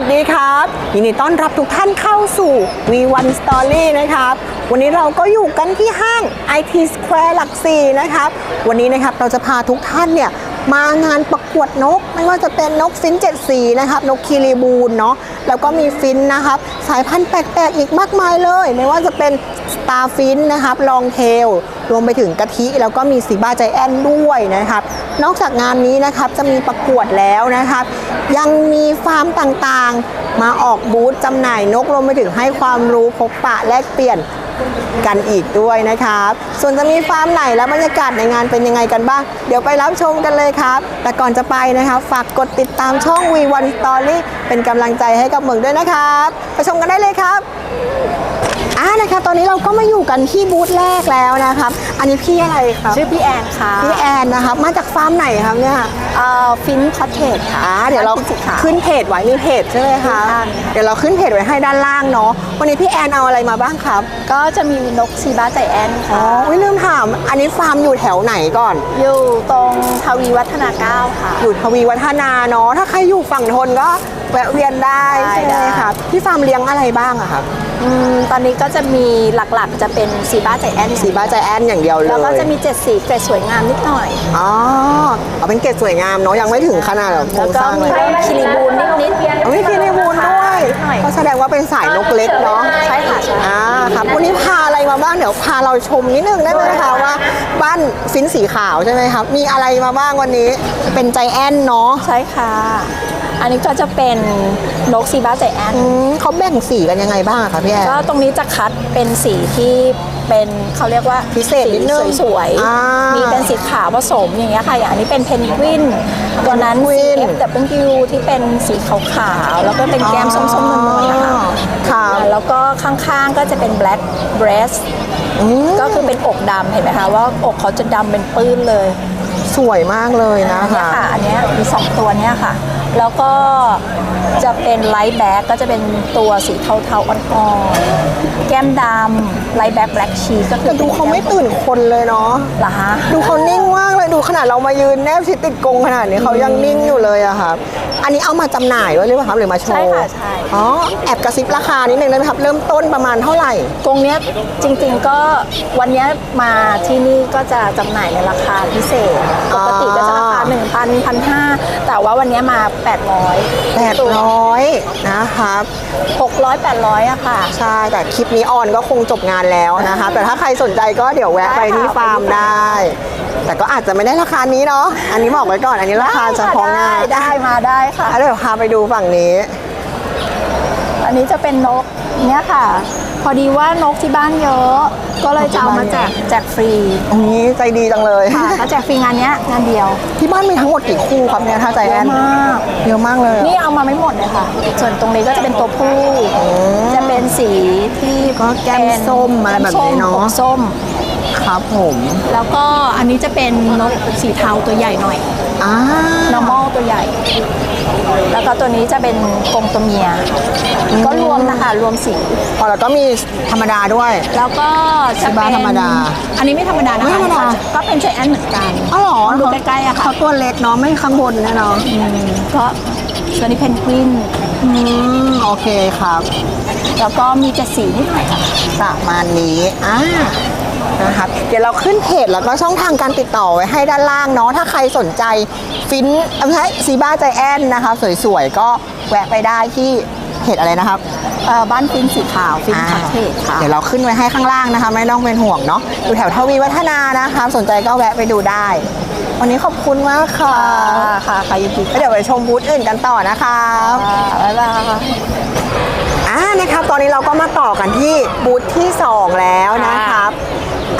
วัสดีครับยินดีต้อนรับทุกท่านเข้าสู่ V1 Story นะครับ วันนี้เราก็อยู่กันที่ห้าง IT Square หลักสี่นะครับ วันนี้นะครับเราจะพาทุกท่านเนี่ย มางานประกวดนก ไม่ว่าจะเป็นนกฟินเจ็ดสีนะครับ นกคีรีบูนเนาะแล้วก็มีฟินนะครับ สายพันธุ์แปลกๆอีกมากมายเลย ไม่ว่าจะเป็นสตาร์ฟินนะครับลองเทลรวมไปถึงกะทิ แล้วก็มีสีบ้าใจแอนด้วยนะครับ นอกจากงานนี้นะครับจะมีประกวดแล้วนะครับ ยังมีฟาร์มต่างๆ มาออกบูธจำหน่ายนกรวมไปถึงให้ความรู้พบปะแลกเปลี่ยน กันอีกด้วยนะครับ ส่วนจะมีฟาร์มไหนและบรรยากาศในงานเป็นยังไงกันบ้าง เดี๋ยวไปรับชมกันเลยครับ แต่ก่อนจะไปนะครับฝากกดติดตามช่อง V1 Story เป็นกำลังใจให้กับเมืองด้วยนะครับ ไปชมกันได้เลยครับ อ่านะคะตอนนี้เรา ก็มาอยู่กันที่บูธแรกแล้วนะครับ อันนี้พี่อะไรครับ ชื่อพี่แอนค่ะพี่แอนนะครับ มาจากฟาร์มไหนครับเนี่ยเอ่อฟินคอตเทจค่ะอ่าเดี๋ยวเราบ้นพิจิตค่ะขึ้นเพจไว้มีเพจใช่ไหมคะค่ะเดี๋ยวเราขึ้นเพจไว้ให้ด้านล่างเนาะ วันนี้พี่แอนเอาอะไรมาบ้างครับ ก็จะมีนกซีบ้าใจแอนอ๋อค่ะอุ๊ยลืมถาม อันนี้ฟาร์มอยู่แถวไหนก่อน อยู่ตรงทวีวัฒนาเก้าค่ะ อยู่ทวีวัฒนาเนาะ ถ้าใครอยู่ฝั่งทนก็ แวะเวียนได้ได้ใช่ไหมได้ครับพี่ฟาร์มเลี้ยงอะไรบ้างอะครับอืมตอนนี้ก็จะมีหลักๆ จะเป็นซีบ้าใจแอนสีบ้าใจแอนอย่างเดียวเลยแล้วก็จะมีเจ็ดสีเกรดสวยงามนิดหน่อยอ๋อเอาเป็นเกรดสวยงามเนาะยังไม่ถึงขนาดแบบโครแล้วงก็สร้างมีเลยคิริบูนนิดๆเอาไม่กินในบูนด้วยนิดหน่อยก็แสดงว่าเป็นสายนกเล็กเนาะใช่ค่ะใช่อ่าครับวันนี้พาอะไรมาบ้างเดี๋ยวพาเราชมนิดนึงได้ไหมคะว่าบ้านฟินสีขาวใช่ไหมครับมีอะไรมาบ้างวันนี้เป็นใจแอนเนาะใช่ค่ะ อันนี้ก็จะเป็นนกซีบ้าใจแอนอืมเขาแบ่งสีกันยังไงบ้างอะคะพี่แอน ก็ตรงนี้จะคัดเป็นสีที่เป็นเขาเรียกว่าพิเศษนิดนึงสีสวยอ่ามีมีเป็นสีขาวผสมอย่างเงี้ยค่ะ อย่างอันนี้เป็นเพนกวินตัวนั้น เพนกวิน CFW ที่เป็นสีขาวๆแล้วก็เป็นแก้มส้มๆนวลๆนะคะค่ะแล้วก็ข้างๆก็จะเป็น black breast ก็คือเป็นอกดำเห็นไหมคะว่าอกเขาจะดำเป็นปื้นเลย สวยมากเลยนะเนี่ยคะ ค่ะ อันเนี้ยมีสองตัวเนี้ยค่ะแล้วก็จะเป็นไลท์แบ็กก็จะเป็นตัวสีเทาๆอ่อนๆ แก้มดำไลท์แบ็กแบล็กชีสก็คือแต่ดูเขาไม่ตื่นคนเลยเนาะเหรอฮะดูเขานิ่งมากเลยดูขนาดเรามายืนแนบชิดติดกรงขนาดนี้เขายังนิ่งอยู่เลยอะครับ อันนี้เอามาจำหน่ายด้วยหรือเปล่าครับหรือมาโชว์ ใช่ค่ะใช่ อ๋อแอบกระซิบราคานิดนึงได้ไหมครับ เริ่มต้นประมาณเท่าไหร่ กรงเนี้ยจริงๆก็วันเนี้ยมาที่นี่ก็จะจำหน่ายในราคาพิเศษ ปกติก็จะราคา1 0 0 0 1 5 0 0แต่ว่าวันเนี้ยมา800 800 นะครับ 600 800อะค่ะ ใช่ แต่คลิปนี้ออนก็คงจบงานแล้วนะคะ แต่ถ้าใครสนใจก็เดี๋ยวแวะไปที่ฟาร์มได้ แต่ก็อาจจะไม่ได้ราคานี้เนาะ อันนี้บอกไว้ก่อน อันนี้ราคาเฉพาะงานได้ได้มาได้ค่ะอะ เดี๋ยวพาไปดูฝั่งนี้ อันนี้จะเป็นนกเนี่ยค่ะ พอดีว่านกที่บ้านเยอะ ก็เลยจะเอามาแจกแจกฟรีอันนี้ใจดีจังเลยค่ะมาแจกฟรีงานเนี้ยงานเดียว ที่บ้านมีทั้งหมดกี่คู่ครับเนี่ยถ้าใจเยแออะนมากเยอะมากเลย นี่เอามาไม่หมดเลยค่ะ ส่วนตรงนี้ก็จะเป็นตัวผู้จะเป็นสีที่ก็แก้มส้มอะไรแบบนี้เนาะแก้มส้มครับผม แล้วก็อันนี้จะเป็นนกสีเทาตัวใหญ่หน่อย อ่า normal ตัวใหญ่ แล้วก็ตัวนี้จะเป็นกรงตัวเมียก็รวมนะคะรวมสีพอแล้วก็มีธรรมดาด้วย แล้วก็จะสีบ้าเป็นธรรมดาอันนี้ไม่ธรรมดานะไม่คะธรรมดา ก็เป็นใจแอนเหมือนกันอ๋อเหรอดูใกล้ๆอะค่ะเขาตัวเล็กเนาะไม่ข้างบนแน่เนอนอืมก็ตัวนี้เพนกวิน อืมโอเคครับ แล้วก็มีเจ็ดสีนิดหน่อยค่ะประมาณนี้อ่า นะครับเดี๋ยวเราขึ้นเพจแล้วก็ช่องทางการติดต่อไว้ให้ด้านล่างเนาะถ้าใครสนใจฟินเอ้ยไม่ใช่ซีบ้าใจแอนนะคะ สวยๆ ก็แวะไปได้ที่เพจอะไรนะครับ เอ่อบ้านฟินสีขาวฟินคาเทศค่ะ เดี๋ยวเราขึ้นไว้ให้ข้างล่างนะคะ ไม่ต้องเป็นห่วงเนาะอยู่แถวทวีวัฒนานะคะ สนใจก็แวะไปดูได้ วันนี้ขอบคุณมากค่ะ ค่ะค่ะค่ะยินดีแล้วเดี๋ยวไปชมบูธอื่นกันต่อนะคะค่ะบ๊ายบายอ่านะครับตอนนี้เราก็มาต่อกันที่บูธที่ 2 แล้วนะครับ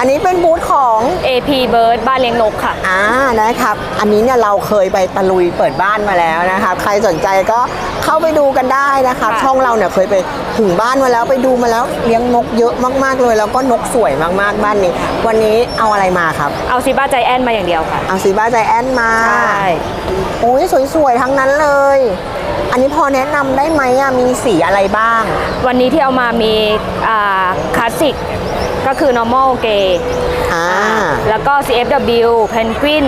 อันนี้เป็นบูธของ AP Bird บ้านเลี้ยงนกค่ะ อ่านะครับ อันนี้เนี่ยเราเคยไปตะลุยเปิดบ้านมาแล้วนะครับใครสนใจก็เข้าไปดูกันได้นะครับค่ะช่องเราเนี่ยเคยไปถึงบ้านมาแล้วไปดูมาแล้วเลี้ยงนกเยอะมากๆเลย แล้วก็นกสวยมากๆบ้านนี้ วันนี้เอาอะไรมาครับ เอาซิบ้าใจแอนมาอย่างเดียวค่ะ เอาซีบ้าใจแอนมา ใช่ โอ้ยสวยๆ ทั้งนั้นเลย อันนี้พอแนะนำได้ไหมอะมีสีอะไรบ้าง วันนี้ที่เอามามีคลาสสิก ก็คือ normal gay อ่า แล้วก็ CFW Penguin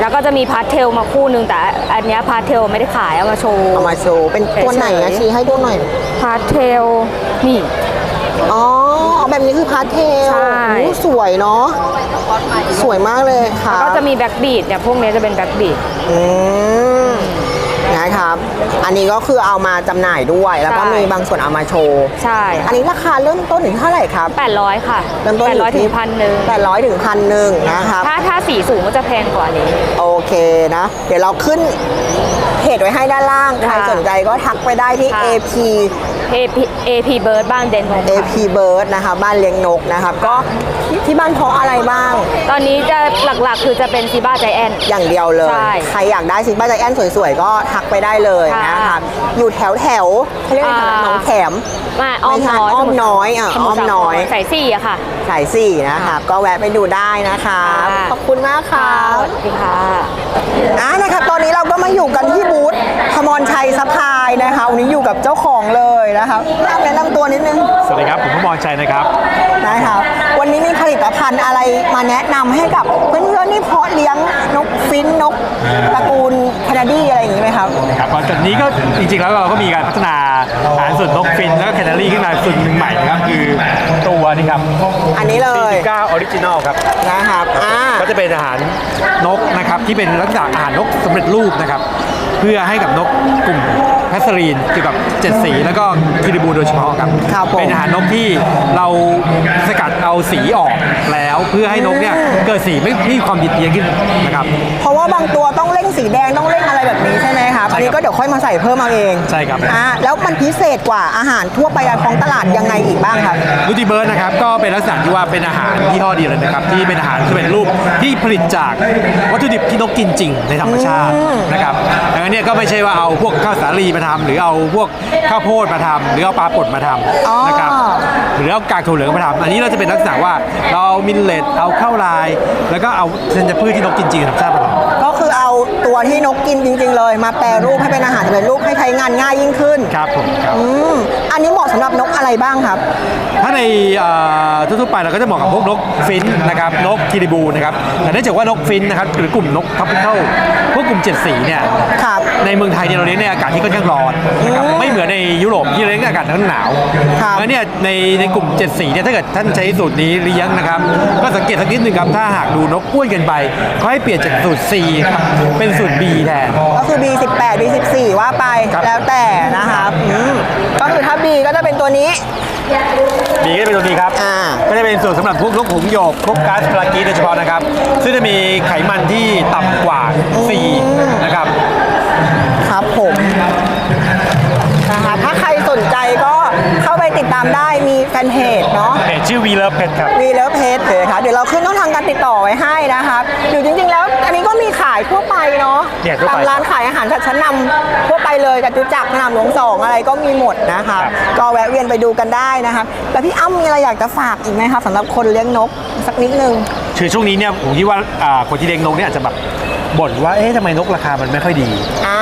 แล้วก็จะมีพาสเทลมาคู่หนึ่งแต่อันเนี้ยพาสเทลไม่ได้ขายเอามาโชว์เอามาโชว์เป็นตัวไหนนะเฉยๆชี้ให้ดูหน่อย พาสเทลนี่ อ๋อเอาแบบนี้คือพาสเทลใช่ โอ้สวยเนาะ สวยมากเลยค่ะก็จะมีแบ็กบีดเนี่ยพวกเนี้ยจะเป็นแบ็กบีดอืม นะครับ อันนี้ก็คือเอามาจำหน่ายด้วย แล้วก็ใช่ มีบางส่วนเอามาโชว์ ใช่อันนี้ราคาเริ่มต้นถึงเท่าไหร่ครับ 800 ค่ะเริ่มต้น800ถึงพันหนึ่งแปดร้อยถึงพันหนึ่งนะครับ ถ้าถ้าสีสูงก็จะแพงกว่านี้ โอเคนะ เดี๋ยวเราขึ้นเพจไว้ให้ด้านล่าง ใครค่ะสนใจก็ทักไปได้ที่ ค่ะ AP AP AP Bird บ้านเดนของ AP Bird นะคะบ้านเลี้ยงนกนะครับก็ที่ที่บ้านเพาะอะไรบ้าง ตอนนี้จะหลักๆ คือจะเป็นซีบ้าใจแอนอย่างเดียวเลยใช่ใครอยากได้ซิบ้าใจแอนสวยๆ ก็ทักไปได้เลยค่ะนะครับอยู่แถวแถวๆเขาเรียกอะไรนะอ่าหนองแขมมาอ้อมไม่ใช่น้อยอ้อมน้อยอะสมุทรอ้อมน้อยสาครสายสี่อะค่ะสายสี่นะครับก็แวะไปดูได้นะครับค่ะขอบคุณมากครัสบวัสดีค่ะอะนะครับตอนนี้เราก็มาอยู่กันที่บูธพมรชัยซัพพลาย นะคะ วันนี้อยู่กับเจ้าของเลยนะครับแนะนำตัวนิดนึง สวัสดีครับ ผมพมรชัยนะครับนะครับ วันนี้มีผลิตภัณฑ์อะไรมาแนะนำให้กับเพื่อนๆที่เพาะเลี้ยงนกฟินนกตระกูลแคนาดีอะไรอย่างนี้ไหมครับ ครับตอนนี้ก็จริงๆแล้วเราก็มีการพัฒนาอาหารส่วนนกฟินแล้วก็แคนารีขึ้นมาส่วนหนึ่งใหม่นะครับคือตัวนี่ครับอันนี้เลย 49ออริจินอลครับ นะครับอ่า ก็จะเป็นอาหารนกนะครับที่เป็นลักษณะอาหารนกสำเร็จรูปนะครับ เพื่อให้กับนกกลุ่มแพสซีนเกี่ยวกับเจ็ดสี แล้วก็คิริบูโดยเฉพาะครับครับผมเป็นอาหารนกที่เราสกัดเอาสีออกแล้วเพื่อให้นกเนี่ยเกิดสีไม่มีความดิดเพี้ยนขึ้นนะครับ เพราะว่าบางตัวต้องเร่งสีแดงต้องเร่งอะไรแบบนี้ใช่ไหมครับใช่ครับอันนี้ก็เดี๋ยวค่อยมาใส่เพิ่มเอาเองใช่ครับ อ่าแล้วมันพิเศษกว่าอาหารทั่วไปในท้องตลาดยังไงอีกบ้างครับ ลูติเบิร์ดนะครับก็เป็นลักษณะที่ว่าเป็นอาหารที่ห้อเดียวเลยนะครับที่เป็นอาหารที่เป็นรูปที่ผลิตจากวัตถุดิบที่นกกินจริงในธรรมชาตินะครับดังนั้นเนี่ยก็ไม่ใช่ว่าเอาพวกข้าวสาลีมาทำหรือเอาพวกข้าวโพดมาทำหรือเอาปลาป่นมาทอ๋อำนะครับหรือเอากากถั่วเหลืองมาทำอันนี้เราจะเป็นลักษณะว่าเราเอามิลเลตเอาข้าวลาย แล้วก็เอาธัญพืชที่นกกินจริงในธรรมชาติมาทำก็คือเอาตัวที่นกกินจริง ๆ เลย มาแปรรูปให้เป็นอาหารสำเร็จรูปให้ใช้งานง่ายยิ่งขึ้นครับผมครับอืมอันนี้เหมาะสำหรับนกอะไรบ้างครับ ถ้าในเอ่อทั่วๆไปเราก็จะเหมาะกับพวกนกฟินช์นะครับนกคิริบูนะครับแต่เนื่องจากว่านกฟินช์นะครับหรือกลุ่มนกทับเทิลพวกกลุ่มเจ็ดสีเนี่ยครับ ในเมืองไทยเนี่ยเราเลี้ยงในอากาศที่ค่อนข้างร้อนนะครับไม่เหมือนในยุโรปที่เลี้ยงในอากาศค่อนข้างหนาวครับแล้วเนี่ยในในกลุ่มเจ็ดสีเนี่ยถ้าเกิดท่านใช้สูตรนี้เลี้ยงนะครับ ก็สังเกตสักนิดหนึ่งครับถ้าหากดูนกอ้วนเกินไปก็ให้เปลี่ยนจากสูตร C ครับเป็นสูตร B แทน ก็คือ B18 B14 ว่าไปครับ แล้วแต่นะครับอืมก็คือถ้า B ก็จะเป็นตัวนี้ B ก็จะเป็นตัวนี้ครับ อ่า ก็จะเป็นสูตรสำหรับพวกนกหงส์หยกพวกก๊าซพลากีโดยเฉพาะนะครับ ซึ่งจะมีไขมันที่ต่ำกว่า C นะครับ ครับผมนะครับถ้าใครสนใจก็เข้าไปติดตามได้มีแฟนเพจเนาะเพจชื่อ V Love Pet ครับ วีเลิฟเพจเลยครับเดี๋ยวเราขึ้นต้องทางการติดต่อไว้ให้นะครับหรือจริงๆแล้ว อันนี้ก็มีขายทั่วไปเนาะเนี่ยทั่วไปตามร้านขายอาหารชั้นนำทั่วไปเลยจตุจักรสนามหลวงสองอะไรก็มีหมดนะครับ ก็แวะเวียนไปดูกันได้นะครับแล้วพี่อ้ำมีอะไรอยากจะฝากอีกไหมครับสำหรับคนเลี้ยงนกสักนิดนึง คือช่วงนี้เนี่ยผมคิดว่าอ่าคนที่เลี้ยงนกเนี่ยอาจจะแบบบ่นว่าเอ๊ะทำไมนกราคามันไม่ค่อยดี อ่า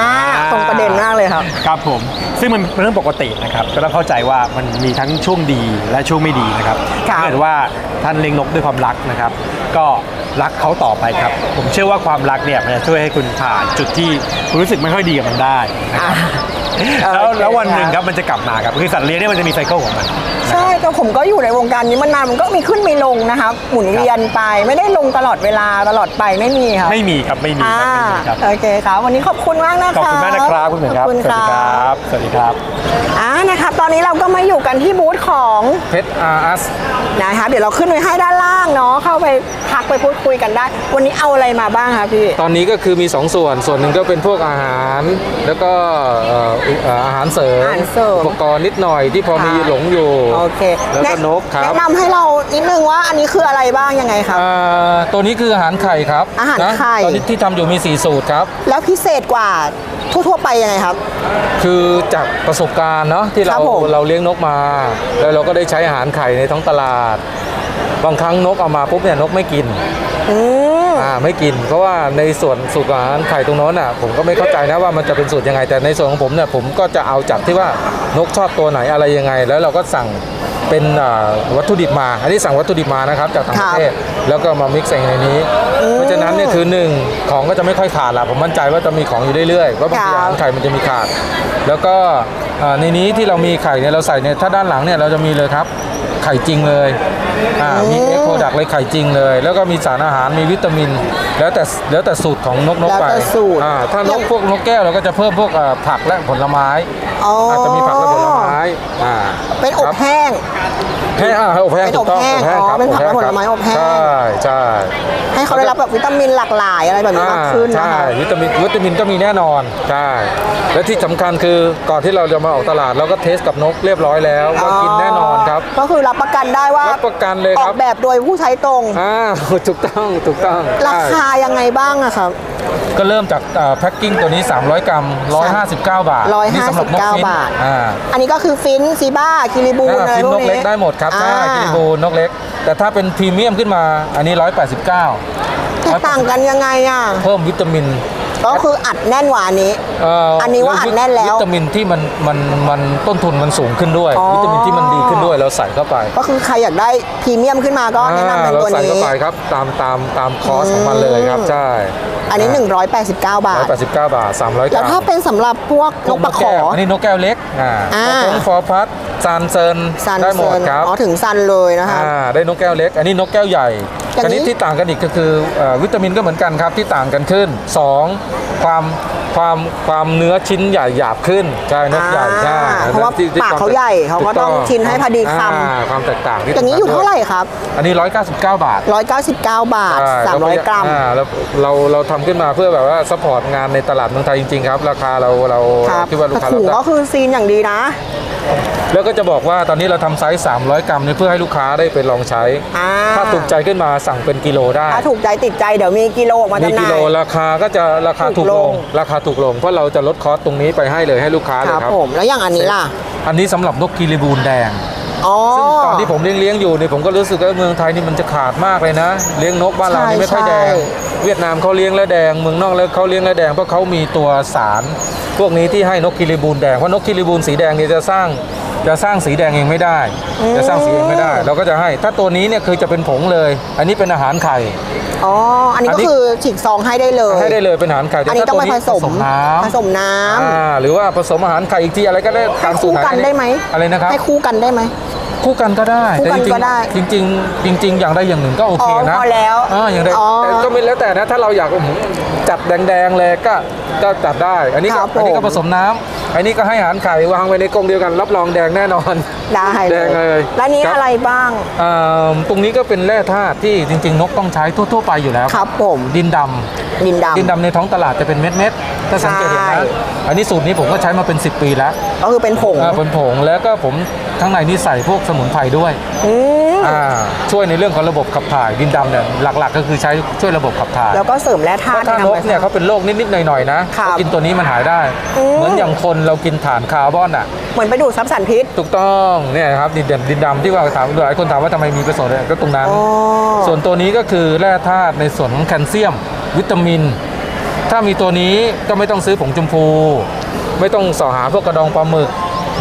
ตรงประเด็นมากเลยครับครับผม ซึ่งมันเป็นเรื่องปกตินะครับก็ต้องเข้าใจว่ามันมีทั้งช่วงดีและช่วงไม่ดีนะครับครับถ้าเกิดว่าท่านเลี้ยงนกด้วยความรักนะครับ ก็รักเขาต่อไปครับ ผมเชื่อว่าความรักเนี่ยมันจะช่วยให้คุณผ่านจุดที่คุณรู้สึกไม่ค่อยดีกับมันได้นะครับแล้วโอเคแล้ววันหนึ่งครับครับมันจะกลับมาครับคือสัตว์เลี้ยงเนี่ยมันจะมีไซเคิลของมัน ใช่แต่ผมก็อยู่ในวงการนี้มานานมันก็มีขึ้นมีลงนะครับหมุนเวียนไปไม่ได้ลงตลอดเวลาตลอดไปไม่มีครับไม่มีครับไม่มีอ่าครับไม่มีครับ โอเคครับวันนี้ขอบคุณมากนะขอบครับคุณมากนะครับคุณเหมือนครับขอบคุณสวัสคดีครัรับบ สวัสดีครับอ่านะครับตอนนี้เราก็มาอยู่กันที่บูธของเพชรอาร์อัสนะครับเดี๋ยวเราขึ้นไว้ให้ด้านล่างเนาะเข้าไปทักไปพูดคุยกันได้ วันนี้เอาอะไรมาบ้างครับพี่ ตอนนี้ก็คือมี 2 ส่วน ส่วนหนึ่งก็เป็นพวกอาหาร แล้วก็เอ่อเอ่ออาหารเสริมอาหารเสริมอุปกรณ์นิดหน่อยที่พอมีหลงอยู่โอเคแล้วก็นกครับ แนะนำให้เรานิดนึงว่าอันนี้คืออะไรบ้างยังไงครับ อ่าตัวนี้คืออาหารไข่ครับอาหารนะไข่ ตอนนี้ที่ทำอยู่มี 4 สูตรครับ แล้วพิเศษกว่าทั่วๆไปยังไงครับ คือจากประสบการณ์เนาะที่ครัเราบผมเราเลี้ยงนกมา แล้วเราก็ได้ใช้อาหารไข่ในท้องตลาด บางครั้งนกเอามาปุ๊บเนี่ยนกไม่กิน อืม อ่าไม่กิน เพราะว่าในส่วนสูตรอาหารไข่ตรงโน้นอะผมก็ไม่เข้าใจนะว่ามันจะเป็นสูตรยังไง แต่ในส่วนของผมเนี่ยผมก็จะเอาจากที่ว่านกชอบตัวไหนอะไรยังไง แล้วเราก็สั่งเป็นอ่าวัตถุดิบมา อันนี้สั่งวัตถุดิบมานะครับจากต่างประเทศแล้วก็มามิกซ์ใส่ในนี้ เพราะฉะนั้นเนี่ยคือหนึ่งของก็จะไม่ค่อยขาดละผมมั่นใจว่าจะมีของอยู่เรื่อยๆเพราะบางทีครับอาหารไข่มันจะมีขาด แล้วก็อ่าในนี้ที่เรามีไข่เนี่ยเราใส่เนี่ยถ้าด้านหลังเนี่ยเราจะมีเลยครับไข่จริงเลยอ่ามีเอ็กโคดักเลยไข่จริงเลย แล้วก็มีสารอาหารมีวิตามิน แล้วแต่แล้วแต่สูตรของนกนกแล้วไปแต่สูตร อ่าถ้านกพวกนกแก้วเราก็จะเพิ่มพวกอ่าผักและผลไม้อ๋อออาจจะมีผักและผลไม้อ่าเป็นอบแห้ง แห้งอ่าอบแห้งเป็นถูกต้องอบแห้งอบแห้งอ๋อครับเป็นผักและอบผแห้งลไม้อบแห้ง ใช่ใช่ ให้เขาได้รับแบบวิตามินหลากหลายอะไรแบบนี้มากขึ้นนะใช่คะวิตามินวิตามินก็มีแน่นอนใช่และที่สำคัญคือก่อนที่เราจะมาออกตลาดเราก็เทสกับนกเรียบร้อยแล้วว่ากินแน่นอนครับ ก็คือรับประกันได้ว่ารับประกันเลยอคอรักบแบบโดยผู้ใช้ตรง อ่าถูกต้องถูกต้องราใช่คายังไงบ้างอะครับ ก็เริ่มจากแพ็คกิ้งตัวนี้ 300 กรัม 159 บาทนี่สำหรับนกฟิน159 บาท อ่าอันนี้ก็คือฟินซีบ้าคิริบูนอะไรฟินพวนกกนี้เล็กได้หมดครับใช่อ่ากิริบูนนกเล็ก แต่ถ้าเป็นพรีเมียมขึ้นมาอันนี้ 189 แตกต่างกันยังไงอะ เพิ่มวิตามิน ก็คืออัดแน่นกว่าอันนี้ เอันนี้ว่าอัดแน่นแล้ว วิตามินที่มันมันมันต้นทุนมันสูงขึ้นด้วย อ๋อ วิตามินที่มันดีขึ้นด้วยเราใส่เข้าไปก็คือใครอยากได้พรีเมียมขึ้นมาก็แนะนำเป็นเราตัวใส่นี้ เข้าไปครับตามตามตามคอสของมันเลยครับใช่อันนี้ 189 บาท 189 บาท 300กแล้รัวมถ้าเป็นสำหรับพวกนกปะขอแก้วอันนี้นกแก้วเล็กอ่าอ่าฟงฟอร์พัดซานเซินซันได้หมเซิดนครับ อ๋อถึงซันเลยนะคะ อ่าได้นกแก้วเล็ก อันนี้นกแก้วใหญ่ อย่างนี้อันนี้ที่ต่างกันอีกก็คือเอ่อวิตามินก็เหมือนกันครับที่ต่างกันขึ้น 2. ความ ความความเนื้อชิ้นใหญ่หยาบขึ้นใช่นกใหญ่ใช่อ่าเพราะว่าที่ที่ปากเขาใหญ่เขาก็ถูต้องชิ้นให้พอดีคำอ่าความแตกต่างที่อย่างนี้อยู่เท่าไหร่ครับ อันนี้ 199 บาท 199 บาทใช่300 กรัมอ่าแล้วเราเราทำขึ้นมาเพื่อแบบว่าซัพพอร์ตงานในตลาดเมืองไทยจริงๆครับ ราคาเราเราครับคิดว่าลูกค้าถุรับงได้ก็คือซีนอย่างดีนะ แล้วก็จะบอกว่าตอนนี้เราทำไซส์ 300 กรัมนี่เพื่อให้ลูกค้าได้ไปลองใช้อ่าถ้าถูกใจขึ้นมาสั่งเป็นกิโลได้ ถ้าถูกใจติดใจเดี๋ยวมีกิโลออกมามีจำหกิน่าโลยราคาก็จะราคาถูถูกกลลงงราคาถูกลง เพราะเราจะลดคอสตรงนี้ไปให้เลยให้ลูกค้าเลคยรับครับผมแล้วอย่างอันนี้ล่ะ อันนี้สำหรับนกกิริบูนแดงอ๋อซึ่งตอนที่ผมเลี้ยงเลี้ยงอยู่เนี่ยผมก็รู้สึกว่าเมืองไทยนี่มันจะขาดมากเลยนะ เลี้ยงนกบ้านเรานี่ไม่ค่อยแดงใช่เวียดนามเขาเลี้ยงแล้วแดง เมืองนอกแล้วเขาเลี้ยงแล้วแดงเพราะเขามีตัวสารพวกนี้ที่ให้นกกิริบูนแดงเพราะนกกิริบูนสีแดงเนี่ยจะสร้างจะสร้างสีแดงเองไม่ได้ จะสร้างสีเองไม่ได้ เราก็จะให้ ถ้าตัวนี้เนี่ยคือจะเป็นผงเลย อันนี้เป็นอาหารไข่ อ๋อ อันนี้อันก็นี้ คือฉีกซองให้ได้เลย ให้ได้เลยเป็นอาหารไข่อันนี้ถ้าต้องไปผสมน้ำผสมน้ำ อ่าหรือว่าผสมอาหารไข่อีกทีอะไรก็ได้ตามสูตรคู่กันได้ไหม อะไรนะครับให้คู่กันได้ไหม คู่กันก็ได้คู่กันแต่จริงๆก็ได้จริงๆจริง ๆ อย่างใดอย่างหนึ่งก็โอเคอ๋อนะพอแล้วอ่าอย่างใดอ๋อแต่ก็ไม่แล้วแต่นะถ้าเราอยากอื้อหือจัดแดงๆเลยก็ก็จัดได้ อันนี้คก็รับอันนี้ก็ผมผสมน้ำ อันนี้ก็ให้อาหารไข่วางไว้ในกรงเดียวกัน รับรองแดงแน่นอน ได้แดงเลยแล้วนี้ครับ อะไรบ้างอ่าตรงนี้ก็เป็นแร่ธาตุที่จริง ๆ นกต้องใช้ทั่วๆไปอยู่แล้วครับผม ดินดำดินดำ ดินดำในท้องตลาดจะเป็นเม็ดๆถ้าสังเกตเห็นใช่ นะอันนี้สูตรนี้ผมก็ใช้มาเป็น 10 ปีแล้ว ก็คือเป็นผงอ่าเป็นผงแล้วก็ผมข้างในนี่ใส่พวกสมุนไพรด้วยอืมอ่าช่วยในเรื่องของระบบขับถ่ายดินดำเนี่ยหลักๆ ก็คือใช้ช่วยระบบขับถ่ายแล้วก็เสริมแร่เพธาตุราะถ้านในกเนี่ยเขาเป็นโรคนิดๆหน่อยๆนะครับก็กินตัวนี้มันหายได้อืมเหมือนอย่างคนเรากินถ่านคาร์บอนอะ เหมือนไปดูดซับสารพิษ ถูกต้องเนี่ยครับดินดำดินดำที่ว่าถามหลายคนถามว่าทำไมมีประโยชน์อะไรก็ตรงนั้น อ๋อ ส่วนตัวนี้ก็คือแร่ธาตุในส่วนของแคลเซียม วิตามิน ถ้ามีตัวนี้ก็ไม่ต้องซื้อผงชมพู ไม่ต้องสอหาพวกกระดองปลาหมึก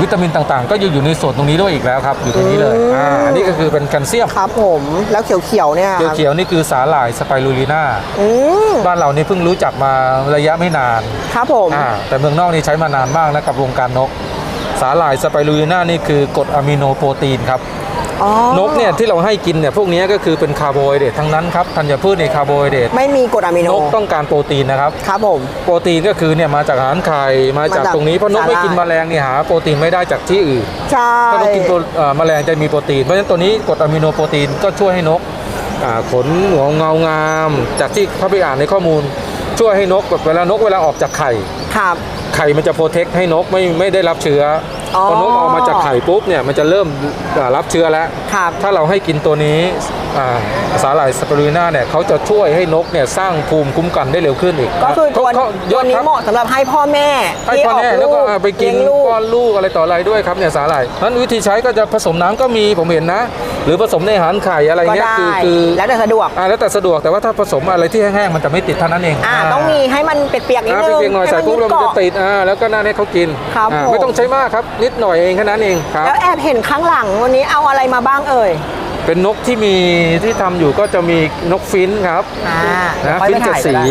วิตามินต่างๆ ก็อยู่อยู่ในส่วนตรงนี้ด้วยอีกแล้วครับ อยู่ตรงนี้เลยอ่าอันนี้ก็คือเป็นแคลเซียมครับผม แล้วเขียวๆเนี่ยครับเขียวๆนี่คือสาหร่ายสไปรูลีนาอืมบ้านเรานี่เพิ่งรู้จักมาระยะไม่นาน ครับผมอ่าแต่เมืองนอกนี่ใช้มานานมากนะกับวงการนก สาหร่ายสไปรูลีนานี่คือกรดอะมิโนโปรตีนครับอ๋อ นกเนี่ยที่เราให้กินเนี่ยพวกนี้ก็คือเป็นคาร์โบไฮเดรตทั้งนั้นครับธัญพืชในคาร์โบไฮเดรตไม่มีกรดอะมิโนนกต้องการโปรตีนนะครับครับผมโปรตีนก็คือเนี่ยมาจากอาหารไข่มาจากมาจากตรงนี้เพราะนกไม่สาหร่ายกินแมลงเนี่ยหาโปรตีนไม่ได้จากที่อื่นใช่ถ้านกกินโปรเอ่อแมลงจะมีโปรตีนเพราะฉะนั้นตัวนี้กรดอะมิโนโปรตีนก็ช่วยให้นกอ่าขนหัวเงางาม จากที่เขาไปอ่านในข้อมูล ช่วยให้นกแบบเวลานกเวลาออกจากไข่ครับไข่มันจะโปรเทคให้นกไม่ไม่ได้รับเชื้อออ พอนกออกมาจากไข่ปุ๊บเนี่ยมันจะเริ่มอ่ารับเชื้อแล้วครับถ้าเราให้กินตัวนี้อ่า สาหร่ายสปิรูลิน่าเนี่ยเขาจะช่วยให้นกเนี่ยสร้างภูมิคุ้มกันได้เร็วขึ้นอีก ก็คือตัวเขาเยตัวอะนี้ครับเหมาะสำหรับให้พ่อแม่ให้ที่พ่อออกแม่แล้วลูก็กเอาไปกินเลี้ยงลูกก้อนลูกอะไรต่ออะไรด้วยครับเนี่ยสาหร่ายนั้นวิธีใช้ก็จะผสมน้ำก็มีผมเห็นนะ หรือผสมในอาหารไข่อะไรก็เงี้ยได้คือคือแล้วแต่สะดวกอ่าแล้วแต่สะดวกแต่ว่าถ้าผสมอะไรที่แห้งๆมันจะไม่ติดเท่านั้นเองอ่าต้องมีให้มันเปียกๆนิดอ่านึงเพียงๆหน่อยให้ใส่ปุ๊บแล้วมันจะเกาะติดอ่าแล้วก็น่าให้เขากินครับอ่าผมไม่ต้องใช้มากครับนิดหน่อยเองแค่นั้นเองครับแล้วแอบเห็นข้างหลังวันนี้เอาอะไรมาบ้างเอ่ย เป็นนกที่มีที่ทำอยู่ก็จะมีนกฟินช์ครับอ่านะค่อยฟิไปนช์เจ็ดถ่ายสีก็ได้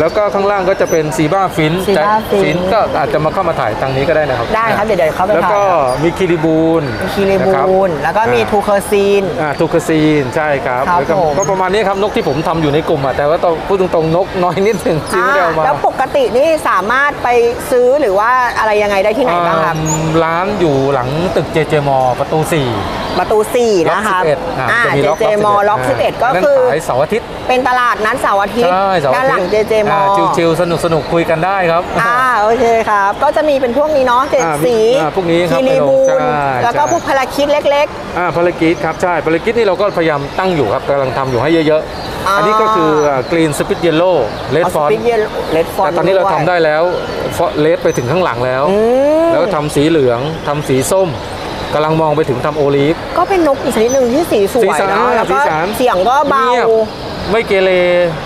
แล้วก็ข้างล่างก็จะเป็นซีบ้าฟินช์ซีบ้าฟินช์ฟินช์ก็อาจจะมาเข้ามาถ่ายทางนี้ก็ได้นะครับได้ครับเดี๋ยวเดี๋ยวเข้าไปแล้วถ่ายก็มีคิริบูนมีคีรีนะบูครับนแล้วก็มีอ่าทูเคอร์ซีน อ่าทูคาซีนใช่ครับครับแล้วก็ผม ก็ประมาณนี้ครับนกที่ผมทำอยู่ในกลุ่มอะแต่ว่าต้องพูดตรงๆนกน้อยนิดหนึ่งที่ไม่ได้เอามา แล้วปกตินี่สามารถไปซื้อหรือว่าอะไรยังไงได้ที่ไหนบ้างครับอ่าร้านอยู่หลังตึกเจเจมอประตู 4 ประตู 4 ล็อกนะครับ11อ่าอ่าจะมีเจล็อกเจมอล็อก 11 ก็นั่นคือขายเสาร์อาทิตย์ เป็นตลาดนัดเสาร์อาทิตย์ใช่เสาร์ด้าอานหทิลัตงย์เจเจมอชิวๆสนุกสนุกคุยกันได้ครับอ่าโอเคครับ ก็จะมีเป็นพวกนี้เนาะเจ็ดอ่าสีอ่าพวกนี้ครับคีรีไปลงบูใช่นแล้วก็ใช่พวกพาราคิดเล็กอ่าภารกิจครับใช่ภารกิจนี่เราก็พยายามตั้งอยู่ครับกำลังทำอยู่ให้เยอะอ่าๆอันนี้ก็คือกรีนสปิ t เยลโล่เลๆดฟอนสปิเยลเลดฟอนแต่ตอนนี้เราทำได้แล้วเลดไปถึงข้างหลังแล้ว แล้วก็ทำสีเหลืองทำสีส้มกำลังมองไปถึงทำโอลีฟ ก็เป็นนกอีกชนิดหนึ่งที่สีสสีวยสันเนาะแล้วสีก็สันเสียงก็เบางีย ไม่เกเร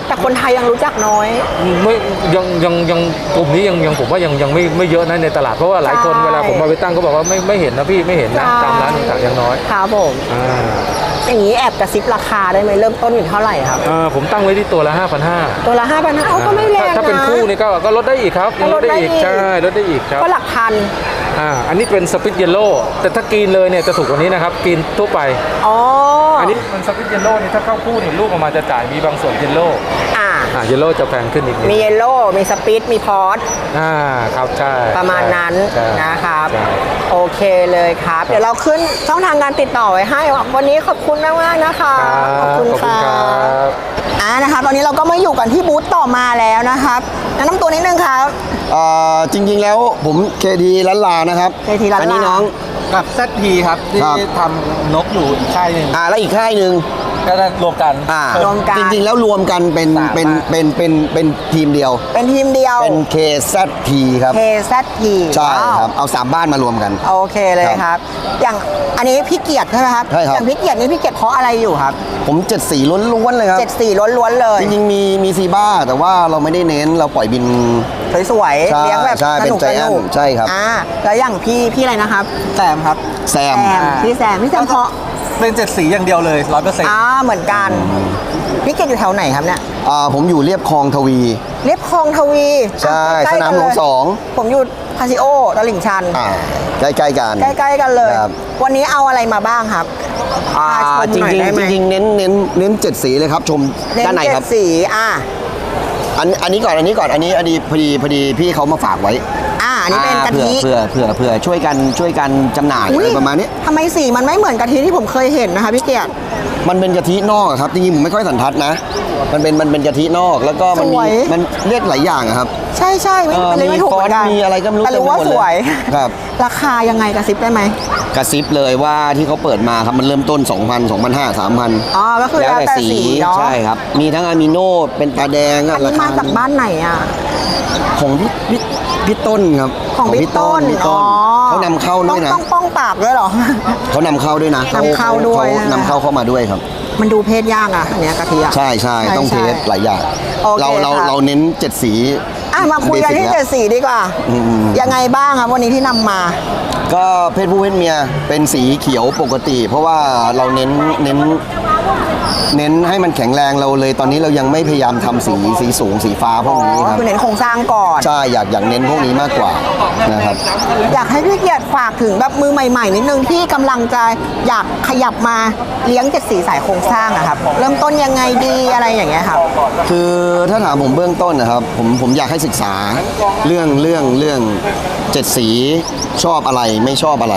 แต่คนไทยยังรู้จักน้อย ไม่ยังยังยังกลุ่มนี้ยังยังผมว่ายังยังไม่ไม่เยอะนะในตลาดเพราะว่าหลายคนใช่ เวลาผมมาไปตั้งก็บอกว่าไม่ไม่เห็นนะพี่ไม่เห็นนะใช่ตามร้านต่างๆยังน้อยครับผมอ่าอย่างนี้แอบกระซิบราคาได้ไหมเริ่มต้นอยู่เท่าไหร่ครับ เอ่อผมตั้งไว้ที่ตัวละ 5,500 ตัวละห้าพันห้าก็ไม่แรงถ้าถ้าเป็นนะคู่นี่ก็ก็ลดได้อีกครับก็ลดได้อีก ใช่ลดได้อีกครับก็หลักพัน อ่าอันนี้เป็นสปิตเยลโล่แต่ถ้ากรีนเลยเนี่ยจะถูกกว่านี้นะครับกรีนทั่วไป อ๋อ อัอันนี้มันสปิตเยลโล่นี่ถ้าเข้าคู่นี่ลูกออกมาจะจ่ายมีบางส่วนเยลโล่อ่าอ่าเยลโล่จะแพงขึ้นอีกนิดมีเยลโล่มีสปีดมีพอร์ตอ่าครับใช่ประมาณนั้นใช่นะครับ ใช่ โอเคเลยครับ เดี๋ยวเราขึ้นช่องทางการติดต่อไว้ให้ วันนี้ขอบคุณมากมากๆนะคะครับขอบคุณขอบคุณค่ะครับอ่านะคะตอนนี้เราก็มาอยู่กันที่บูธต่อมาแล้วนะครับแนะนำตัวนิดนึงครับ อ่าจริงๆแล้วผมเคทีลันลานะครับ KT ลันลา อันี้น้อง กับแซทีครับ ที่ครับ ทำนกอยู่อีกค่ายหนึ่งอ่าแล้วอีกค่ายหนึ่ง ก็ได้รวมกันอ่ารวมกัน จริงๆ แล้วรวมกันเป็นสามเป็นมาก เป็นเป็นเป็นทีมเดียว เป็นทีมเดียว เป็น KZT ครับ KZT ใช่ว้าวครับ เอาสามบ้านมารวมกัน โอเคเลยครับ อย่างอันนี้พี่เกียรติใช่ไหมครับใช่ครับ อย่างพี่เกียรตินี่พี่เกียรติเพราะอะไรอยู่ครับผมเจ็ดสีล้วนๆเลยครับ เจ็ดสี่ล้วนๆเลย จริงๆมีมีซีบ้าแต่ว่าเราไม่ได้เน้นเราปล่อยบิน สวยใช่ๆเลี้ยงแบบใช่สเป็นนุกใจสแอนนุกใช่ครับ อ่าแล้วอย่างพี่พี่อะไรนะครับแซมครับ แซมแซมพี่แซมพี่แซมเพราะ เป็นเจ็ดสีอย่างเดียวเลยร้อยเปอร์เซ็นต์อ่าเหมือนกันพี่เกียรติอยู่แถวไหนครับเนี่ยอ่าผมอยู่เรียบคลองทวี เรียบคลองทวีใช่อะใกสล้ๆนามกัหลวงเยสองผมอยู่พาซิโอตลิ่งชันอ่าใกล้ๆกัน ใกล้ๆกันเลยครับวันนี้เอาอะไรมาบ้างครับอ่าพาชมจริหน่อยงได้ไหมๆจริงๆเน้นเน้นเน้นเจ็ดสีเลยครับ ชมเน้นด้านในเจ็คดรับสีอ่าอันอันนี้ก่อนอันนี้ก่อนอันนี้อันนี้พอดีพอดีพี่เขามาฝากไว้อ่าอั นนี้เป็นกะทิเพื่อเพื่อเพื่อเพื่อช่วยกันช่วยกันจำหน่ายอุ๊อะยไรประมาณนี้ ทำไมสีมันไม่เหมือนกะทิที่ผมเคยเห็นนะคะพี่เกียรติ มันเป็นกะทินอกอะครับจริงๆผมไม่ค่อยสันทัดนะ มันเป็นมันเป็นกะทินอกแล้วก็มันสมีวย มันเรียกหลายอย่างอะครับใช่ใช่ไม่เอ่อเป็นเลยไม่ถูกเหมือนกันมีฟอนต์มีอะไรก็ไม่รู้แต่รู้ว่าเต็มไปหมดสเลยวยครับ ราคายังไงกระซิบได้ไหมกระซิบเลยว่าที่เขาเปิดมาครับมันเริ่มต้น 2,000 2,500 3,000อ๋อก็คือแล้วแต่สีเนาะใช่ครับ มีทั้งอะมิโนเป็นตาแดงอัอะนนี้มาจากบ้านไหนอะ ของพี่พี่พี่ต้นครับ ของพี่ต้นพี่ต้นอ๋อเขานำเข้าด้วยนะ ต้องต้องป้องปากด้วยเหรอ เขานำเข้าด้วยนะนำเข้าด้วยเขานะ นำเข้าเข้ามาด้วยครับ มันดูเพศยากอะอันเนี้ยกะทิอะ ใช่ใช่ใช่ต้องเทสใช่หลายอย่าง โอเคเราเราครับเราเน้นเจ็ดสี อะมาคุยกันที่ basic เจ็ดสีดีกว่าอืมยังไงบ้างครับวันนี้ที่นำมา ก็เพศผู้เพศเมียเป็นสีเขียวปกติ เพราะว่าเราเน้นเน้นเน้นให้มันแข็งแรงเราเลยตอนนี้เรายังไม่พยายามทำสีสีสูงสีฟ้าพวกนี้ครับคือเน้นโครงสร้างก่อนใช่อยากอยากเน้นพวกนี้มากกว่านะครับอยากให้พี่เกียรติฝากถึงแบบมือใหม่ๆนิดนึงที่กำลังจะอยากขยับมาเลี้ยงเจ็ดสีสายโครงสร้างอะครับเริ่มต้นยังไงดีอะไรอย่างเงี้ยครับคือถ้าถามผมเบื้องต้นนะครับผมผมอยากให้ศึกษาเรื่องเรื่องเรื่องเจ็ดสีชอบอะไรไม่ชอบอะไร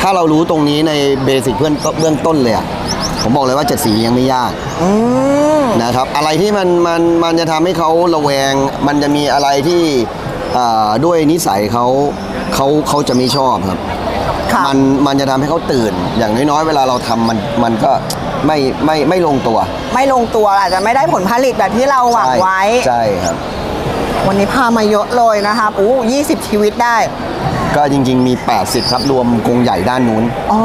ถ้าเรารู้ตรงนี้ในเบสิกเพื่อนเบื้องต้นเลยอะผมบอกเลยว่าเจ็ดสียังไม่ยากนะครับอะไรที่มันมันมันจะทำให้เขาระแวง มันจะมีอะไรที่อ่าด้วยนิสัยเขาเขาเขาจะไม่ชอบครับครับมันมันจะทำให้เขาตื่น อย่างน้อยๆ เวลาเราทำมันมันก็ไม่ไม่ไม่ลงตัว ไม่ลงตัวอาจจะไม่ได้ผลผลิตแบบที่เราหวังไว้ใช่ครับ วันนี้พามาเยอะเลยนะครับอู้20ชีวิตได้ ก็จริงๆมี 80 ครับรวมกรงใหญ่ด้านนู้น อ๋อ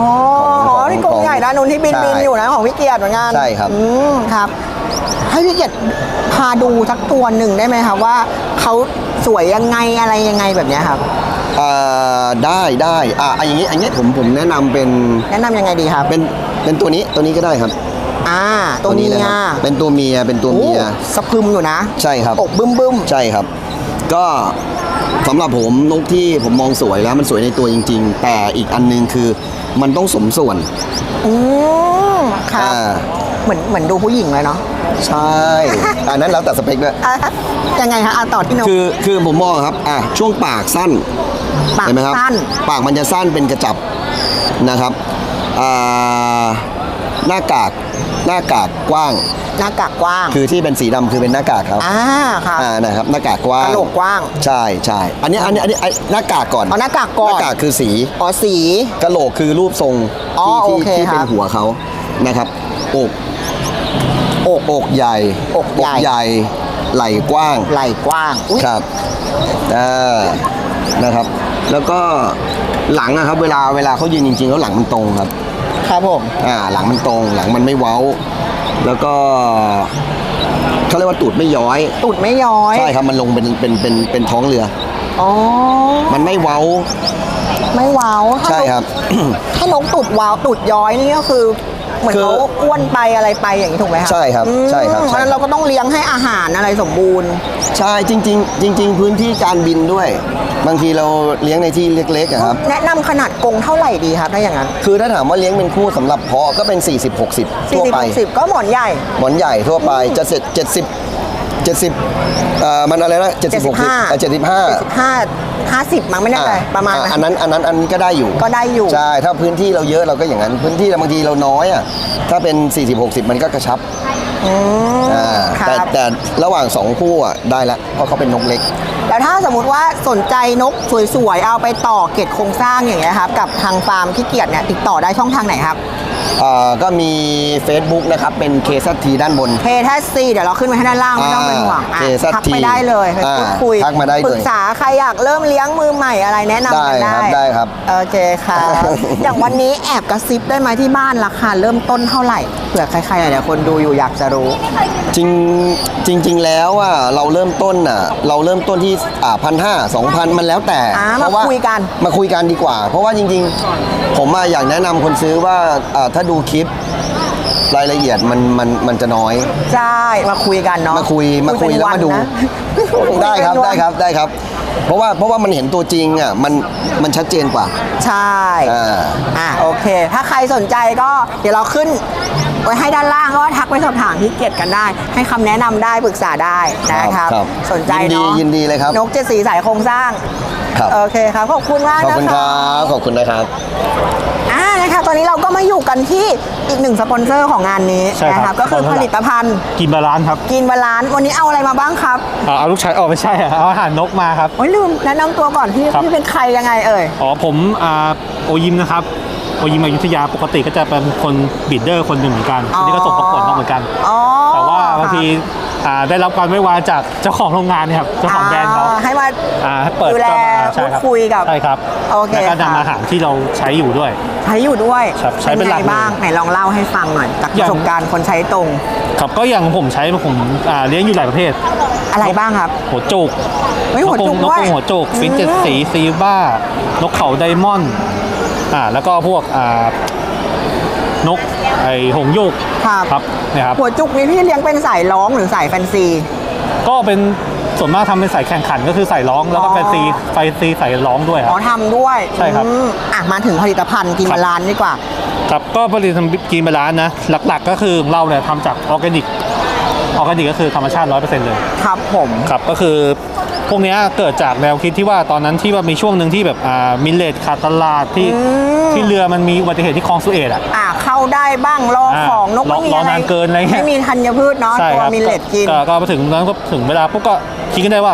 ของนี่กรงใหญ่ด้านนู้นที่บินใช่บินอยู่นะของพี่เกียรติเหมือนกันใช่ครับ อืมครับ ให้พี่เกียรติพาดูสักตัวหนึ่งได้ไหมครับว่าเขาสวยยังไงอะไรยังไงแบบเนี้ยครับอ่าได้ได้อ่าอย่างนี้อย่างนี้ผมผมแนะนำเป็นแนะนำยังไงดีครับ เป็นเป็นตัวนี้ตัวนี้ก็ได้ครับ อ่าตัวนี้เลยเนี่ยครับเป็นตัวเมียเป็นตัวเมียโอ้สะพรึมอยู่นะ ใช่ครับอกบึ้มบึ้มใช่ครับ ก็สำหรับผมนกที่ผมมองสวยแล้วมันสวยในตัวจริง ๆ แต่อีกอันนึงคือมันต้องสมส่วนอืมครับอ่าเหมือนเหมือนดูผู้หญิงเลยเนาะใช่ อันนั้นแล้วแต่สเปคด้วยอะยังไงคะอะต่อที่นกคือคือผมมองครับอะช่วงปากสั้นปากเห็นไหมครับสั้นปากมันจะสั้นเป็นกระจับนะครับอ่า หน้ากากหน้ากากกว้าง หน้ากากกว้างคือที่เป็นสีดำคือเป็นหน้ากากครับอ่าครับอ่านะครับหน้ากากกว้างกะโหลกกว้าง ใช่ใช่อันนี้อันนี้อันนี้ไอ้หน้ากากก่อนเอาหน้ากากก่อน หน้ากากคือสี อ๋อสีกะโหลกคือรูปทรงอ๋อที่โอเคที่ที่ครัเป็นบหัวเขานะครับอกอกอกใหญ่อกใหญ่ ใหญ่ ไหล่กว้างไหล่กว้างอุ๊ยครับอ่านะครับ แล้วก็หลังนะครับ เวลาเวลาเขายืนจริงๆแล้วหลังมันตรงครับ ครับผมอ่าหลังมันตรงหลังมันไม่เว้า แล้วก็เขาเรียกว่าตูดไม่ย้อย ตูดไม่ย้อยใช่ครับมันลงเป็นเป็นเป็นเป็นท้องเรืออ๋อมันไม่เว้า ไม่ว้าวถ้าใช่นกครับ ถ้านกตูดว้าวตูดย้อยนี่ก็คือ เหมือนคือเขาอ้วนไปอะไรไปอย่างนี้ถูกไหมครับใช่ครับอืมใช่ครับเพราะฉะนั้นใช่เราก็ต้องเลี้ยงให้อาหารอะไรสมบูรณ์ ใช่จริง ๆ จริง ๆ พื้นที่การบินด้วย บางทีเราเลี้ยงในที่เล็กๆอะครับแนะนำขนาดกรงเท่าไหร่ดีครับถ้าอย่างนั้น คือถ้าถามว่าเลี้ยงเป็นคู่สำหรับเพาะก็เป็น 40 60 ทั่ว40ไป60ก็หมอนใหญ่ หมอนใหญ่ทั่วไปจะเสร็จ70 70เอ่อมันอะไรนะ70 60 75เอ่อ75 75 50มั้งไม่แน่ใจประมาณอ่นั้นอันนั้นอันนั้นอันนี้ก็ได้อยู่ก็ได้อยู่ใช่ถ้าพื้นที่เราเยอะเราก็อย่างนั้นพื้นที่เราบางทีเราน้อยอะถ้าเป็น 40 60 มันก็กระชับอืมอ่าครัแต่บแต่ระหว่างสองคู่อะได้ละเพราะเขาเป็นนกเล็กแล้วถ้าสมมติว่าสนใจนกสวยๆ เอาไปต่อเกล็ดโครงสร้างอย่างเงี้ยครับ กับทางฟาร์มขี้เกียจเนี่ยติดต่อได้ช่องทางไหนครับ เอ่อก็มี Facebook นะครับเป็น KZT ด้านบน เพทซีเดี๋ยวเราขึ้นไว้ให้ด้านล่างไม่ต้องเป็นห่วงอะอ่า KZT ทักไปได้เลยไปพูดอ่าคุยทักมาได้เลยปรึกษาใครอยากเริ่มเลี้ยงมือใหม่อะไรแนะนำกันได้ได้ครับได้ครับ โอเคครับอย่างวันนี้แอบกระซิบได้ไหมที่บ้านราคาเริ่มต้นเท่าไหร่เผื่อใครๆหลายๆคนดูอยู่อยากจะรู้ จริงจริง ๆ แล้วอะเราเริ่มต้นอะเราเริ่มต้นที่อ่าพันห้าสองพันมันแล้วแต่อ่าเพระว่มาคุยกัน มาคุยกันดีกว่า เพราะว่าจริง ๆ ผมอะอยากแนะนำคนซื้อว่าอ่าถ้าดูคลิปรายละเอียดมันมันมันจะน้อย ใช่มาคุยกันเนาะมาคุยมาคุยเป็นแล้วนมาดูนะได้ครับคุยได้เป็นวันครับได้ครับ เพราะว่าเพราะว่ามันเห็นตัวจริงอะมันมันชัดเจนกว่า ใช่อ่าอะโอเค ถ้าใครสนใจก็เดี๋ยวเราขึ้นไว้ให้ด้านล่างก็ทักไปสอบถามพี่เกียรติกันได้ ให้คำแนะนำได้ปรึกษาได้นะครับครับสนใจยินดีเนาะยินดีเลยครับ นกเจ็ดสีสายโครงสร้างครับโอเคครับขอบคุณมากขอบนะคุณคคะรับขอบคุณนะครับ อ่านะคะตอนนี้เราก็มาอยู่กันที่อีกหนึ่งสปอนเซอร์ของงานนี้ใช่ครับนะครับก็คือผลิตภัณฑ์ กินบาลานซ์ครับกินบาลานซ์วันนี้เอาอะไรมาบ้างครับอ่าเอาลูกชายออกไม่ใช่อะเอาอาหารนกมาครับ โอ้ยลืมแนะนำตัวก่อนพี่ครับ พี่เป็นใครยังไงเอ่ย อ๋อผมอ่าโอยิมนะครับโอยิมอยุธยาปกติก็จะเป็นคนบีดเดอร์คนหนึ่งเหมือนกันอันนี้ก็ส่งประกวดมาเหมือนกัน อ๋อแต่ว่าบางที อ่าได้รับความไว้วางจากเจ้าของโรงงานเนี่ยครับเจ้าของแบรนด์เขาอ่ให้มาอ่าให้เปิดดูแลก็มาใช่รับพูดคุยกับ ใช่ครับโอเคแล้วก็ค่ะ นำอาหารที่เราใช้อยู่ด้วย ใช้อยู่ด้วยครับใช้เป็นหลักไงบ้าง เลยไหนลองเล่าให้ฟังหน่อย จากปอย่าระง สบการณ์คนใช้ตรง ครับก็อย่างผมใช้ผมอ่าเลี้ยงอยู่หลายประเภทอะไรบ้างครับ หัวจุกเฮ้ยหัวจุกนกด้วยกรงหัวจุกฟินเจ็ดอืม สีซีบ้านกเขาไดมอนด์อ่าแล้วก็พวกอ่านก ไอหงส์โยกครับครับเนี่ยครับหัวจุกนี่พี่เลี้ยงเป็นสายร้องหรือสายแฟนซี ก็เป็นส่วนมากทำเป็นสายแข่งขันก็คือใส่ร้องแล้วก็อ๋อแฟนซีไฟซีใส่ร้องด้วยคอ๋อรับ ทำด้วยใช่ครับอืมอะมาถึงผลิตภัณฑ์กินครับ บาลานซ์ดีกว่า ครับก็ผลิตภัณฑ์กินบาลานซ์นะ หลักๆก็คือของเราเนี่ยทำจากออร์แกนิกออร์แกนิกก็คือธรรมชาติ 100%เลย ครับผมครับก็คือพวกเนี้ยเกิดจากแนวคิดที่ว่าตอนนั้นที่ว่ามีช่วงหนึ่งที่แบบอ่ามิลเลตขาดตลาดที่ที่เรือมันมีอุบัติเหตุที่คลองสุเอตอะ อะเข้า ได้บ้างรออ่าของนกรอไม่มีรออะไรนานเกินอะไรเงี้ยไม่มีธัญพืชเนาะใช่ตัวครับมิลเลตกินก็ก็มาถึงนั้นก็ถึงเวลาปุ๊บก็คิดกันได้ว่า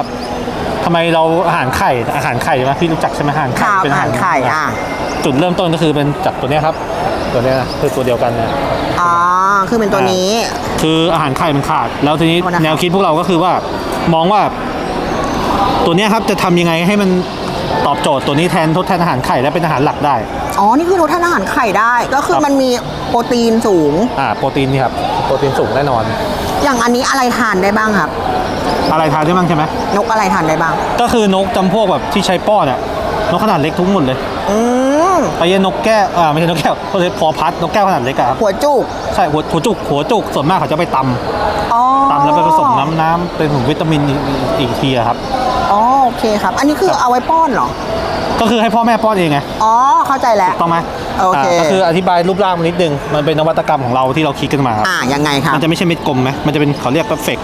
ทำไมเราอาหารไข่อาหารไข่ใช่ไหมพี่รู้จักใช่ไหมอาหารคไข่รับเป็นอาหารไข่อะ จุดเริ่มต้นก็คือเป็นจากตัวเนี้ยครับ ตัวเนี้ยนะคือตัวเดียวกันเนี่ยอ่าคือเป็นตัวนี้ คืออาหารไข่มันขาด แล้วทีนี้โทษนะครับแนวคิดพวกเราก็คือว่ามองว่า ตัวเนี้ยครับจะทำยังไงให้มันตอบโจทย์ตัวนี้แทนทดแทนอาหารไข่และเป็นอาหารหลักได้ อ๋อ นี่คือรสทานอาหารไข่ได้ ก็คือครับ มันมีโปรตีนสูง อ่าโปรตีนนี่ครับโปรตีนสูงแน่นอน อย่างอันนี้อะไรทานได้บ้างครับ อะไรทานได้บ้างใช่ไหมนกอะไรทานได้บ้าง ก็คือนกจำพวกแบบที่ใช้ป้อนอะนกขนาดเล็กทุกหมดเลยอืมไปเย็นนกแก้วอ่าไม่ใช่นกแก้วเขาเรียกพอพัดนกแก้วขนาดเล็กอะครับหัวจุกใช่หัวหัวจุกหัวจุกส่วนมากเขาจะไปตำอ๋อตำแล้วไปผสมน้ำน้ำเป็นถุงวิตามินอีกอีกทีอะครับ อ๋อ โอเคครับ อันนี้คือเอาไว้ป้อนเหรอ ก็คือให้พ่อแม่ป้อนเองไงอ๋อเข้าใจแล้วถูกต้องไหมโอเคาก็คืออธิบายรูปร่างมันนิดนึง มันเป็นนวัตกรรมของเราที่เราคิดกันมาครับอ่ายังไงครับ มันจะไม่ใช่เม็ดกลมไหมมันจะเป็นเขาเรียกว่าเฟก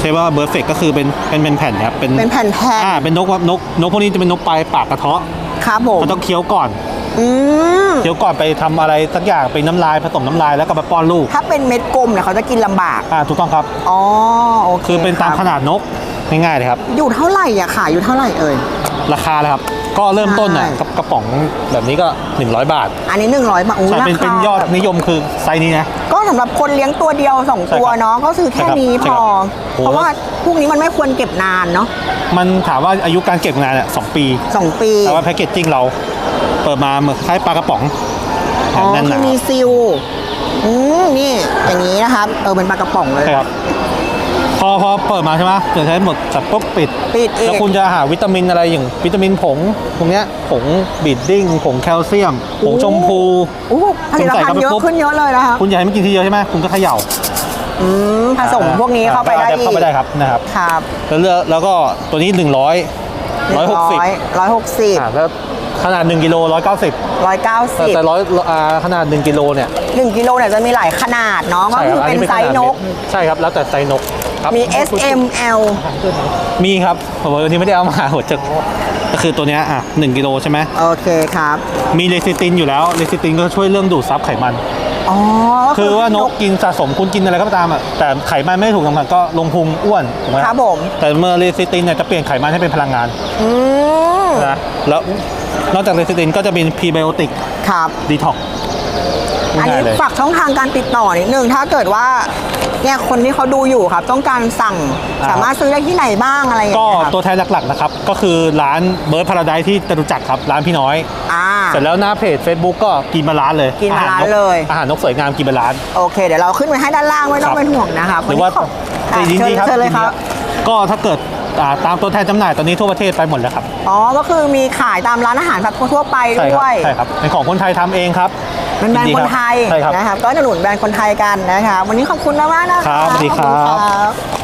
ใช่ว่าเบิร์ดเฟกก็คือเป็นเป็นเป็นแผ่นครับเป็นเป็นแผ่นๆอ่าเป็นนกว่านกนกพวกนี้จะเป็นนกปลายปากกระเทาะครับผมมันต้องเคี้ยวก่อนอืมเคี้ยวก่อนไปทำอะไรสักอย่างเป็นน้ำลายผสมน้ำลายแล้วก็มาป้อนลูกถ้าเป็นเม็ดกลมเนี่ยเขาจะกินลำบาก อ่าถูกต้องครับ อ๋อโอเคคือเป็นตามรับขนาดนกง่ายๆเลยครับ อยู่เท่าไหร่อะขายอยู่เท่าไหร่เอ่ย ราคาเลยครับ ก็เริ่มต้นน่ะใช่กับกระป๋องแบบนี้ก็ 100 บาท อันนี้ 100 บาทอู้ใช่ราเป็นคาเป็นยอดนิยมคือไซส์นี้นะ ก็สำหรับคนเลี้ยงตัวเดียว 2 ตัวใช่ครับเนาะก็ซื้อแค่นี้ใช่พครัอบโอ้เพราะว่าพวกนี้มันไม่ควรเก็บนานเนาะมันถามว่าอายุการเก็บงานเนี่ยสองปีสองปีแต่ว่าแพคเกจจิ้งเราเปิดมาเหมือนคล้ายปลากระป๋องอ๋อแน่นหคืนาอมีซิลอืมนี่อย่างนี้นะครับเออเป็นปลากระป๋องเลยใช่ครับพ อพอเปิดมาใช่ไหมเกิดใช้หมดจับปุ๊บปิดปิดอีก แล้วคุณจะหาวิตามินอะไรอย่างวิตามินผงตรงเนี้ยผงบีดดิ้งผงแคลเซียมผงชมพู อู้ผลิตภัณฑ์เยอะขึ้นเยอะเลยนะครับคุณอยากให้มันกินทีเดียวใช่ไหมคุณก็เขย่าอืมผสมพวกนี้เข้าไปได้อ่อีกเข้าไปได้ครับนะครับ ครับแล้วเลือกแล้วก็ตัวนี้ 100 160ร้อยหกสิบอ่าแล้วขนาด 1กิโล190 ร้อยเก้าสิบแต่ร้อยอ่าขนาด 1กิโลเนี่ยหนึ่งกิโลเนี่ยจะมีหลายขนาดเนาะก็คือเป็นไซส์นก ใช่ครับ แล้วแต่ไซส์นกครับ มี S M L มีครับผมวันนี้ไม่ได้เอามาหัวจะก็คือตัวเนี้ยอะ1กิโลใช่ไหมโอเคครับ มีเลซิตินอยู่แล้วเลซิตินก็ช่วยเรื่องดูดซับไขมัน อ๋อคือว่านกกินสะสมคุณกินอะไรก็ตามอะแต่ไขมันไม่ถูกกำลังก็ลงพุงอ้วนถูกไหมครับผมแต่เมื่อเลซิตินเนี่ยจะเปลี่ยนไขมันให้เป็นพลังงานอืมนะแล้วนอกจากเลซิตินก็จะเป็นพรีไบโอติกครับดีท็อก อันนี้ง่ายๆเลยฝากช่องทางการติดต่อนิดนึงถ้าเกิดว่าเนี่ยคนที่เขาดูอยู่ครับ ต้องการสั่งอ่า สามารถซื้อได้ที่ไหนบ้างอะไรอย่างก็เงี้ยครับตัวแทนหลักๆนะครับ ก็คือร้านเบิร์ดพาราไดที่จตุจักรครับ ร้านพี่น้อย อ่า เสร็จแล้วหน้าเพจ Facebook ก็กินบาลานซ์เลยกินบาลานซ์อหเลย อาหารนกสวยงามกินบาลานซ์โอเค เดี๋ยวเราขึ้นไปให้ด้านล่างไม่ต้อครังบเป็นห่วงนะครับหรือว่าวันนี้ขอบอะยินเชิญดีครับเชิญเลยครับนดีก็ถ้าเกิดอ่าตามตัวแทนจำหน่ายตอนนี้ทั่วประเทศไปหมดแล้วครับอ๋อ ก็คือมีขายตามร้านอาหารแบบทั่วๆไปใช่คด้รัวย ใช่ครับเป็นของคนไทยทำเองครับ เป็นแบรนด์คนไทยใช่ครับ นะครับก็จะหนุนแบรนด์คนไทยกันนะครับวันนี้ขอบคุณมากๆนะครับครับสวัสดีครับ ขอบคุณครับ